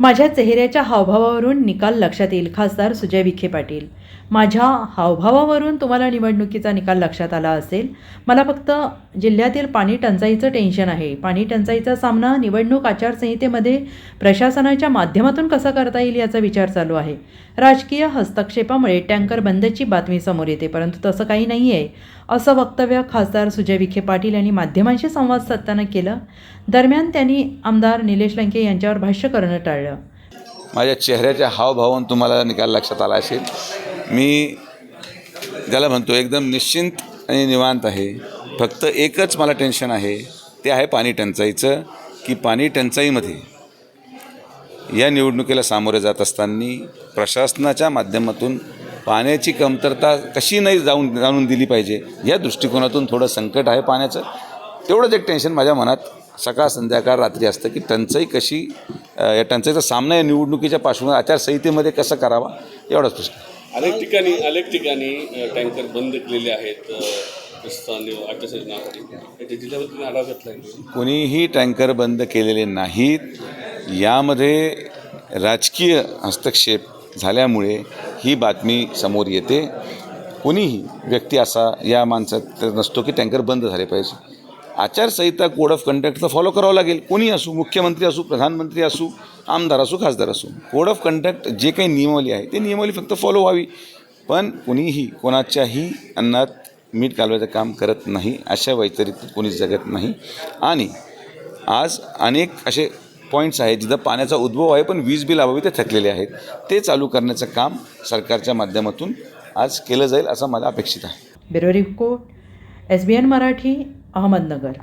माझ्या चेहऱ्याच्या हावभावावरून निकाल लक्षात येईल खासदार सुजय विखे पाटील. माझ्या हावभावावरून तुम्हाला निवडणुकीचा निकाल लक्षात आला असेल. मला फक्त जिल्ह्यातील पाणी टंचाईचं टेन्शन आहे. पाणी टंचाईचा सामना निवडणूक आचारसंहितेमध्ये प्रशासनाच्या माध्यमातून कसा करता येईल याचा विचार चालू आहे. राजकीय हस्तक्षेपामुळे टँकर बंदची बातमी समोर येते परंतु तसं काही नाही आहे असं वक्तव्य खासदार सुजय विखे पाटील यांनी माध्यमांशी संवाद साधताना केलं. दरम्यान त्यांनी आमदार निलेश लंके यांच्यावर भाष्य करणं टाळलं. माझ्या चेहऱ्याच्या हावभावान तुम्हाला निकाल लक्षात आला असेल. मी ज्याला म्हणतो एकदम निश्चिंत आणि निवांत आहे. फक्त एकच मला टेन्शन आहे ते आहे पाणी टंचाईचं की पाणी टंचाईमध्ये या निवडणुकीला सामोरे जात असताना प्रशासनाच्या माध्यमातून पाण्याची कमतरता कशी नाही जाऊन जाणून दिली पाहिजे या दृष्टिकोनातून थोडं संकट आहे पाण्याचं. तेवढंच एक टेन्शन माझ्या मनात सकाळ संध्याकाळ रात्री असतं की टंचाई कशी या टंचाईचा सामना या निवडणुकीच्या पार्श्वभूमीवर आचारसंहितेमध्ये कसा करावा एवढाच प्रश्न. अनेक ठिकाणी अनेक ठिकाणी टँकर बंद केलेले आहेत कोणीही टँकर बंद केलेले नाहीत यामध्ये राजकीय हस्तक्षेप झाल्यामुळे ही बातमी समोर येते. कोणीही व्यक्ती असा या माणसात नसतो की टँकर बंद झाले पाहिजे. आचारसंहिता कोड ऑफ कंडक्टचा फॉलो करावं लागेल. कोणी असू मुख्यमंत्री असू प्रधानमंत्री असू आमदार असू खासदार असू. कोड ऑफ कंडक्ट जे काही नियमावली आहे ते नियमावली फक्त फॉलो व्हावी. पण कुणीही कोणाच्याही अन्नात मीठ घालवायचं काम करत नाही अशा वैतरित कोणी जगत नाही. आणि आज अनेक असे पॉईंट्स आहेत जिथं पाण्याचा उद्भव आहे पण वीज बिल अभावी ते थकलेले आहेत. ते चालू करण्याचं काम सरकारच्या माध्यमातून आज केलं जाईल असं मला अपेक्षित आहे. Bureau report S B N Marathi Ahmednagar.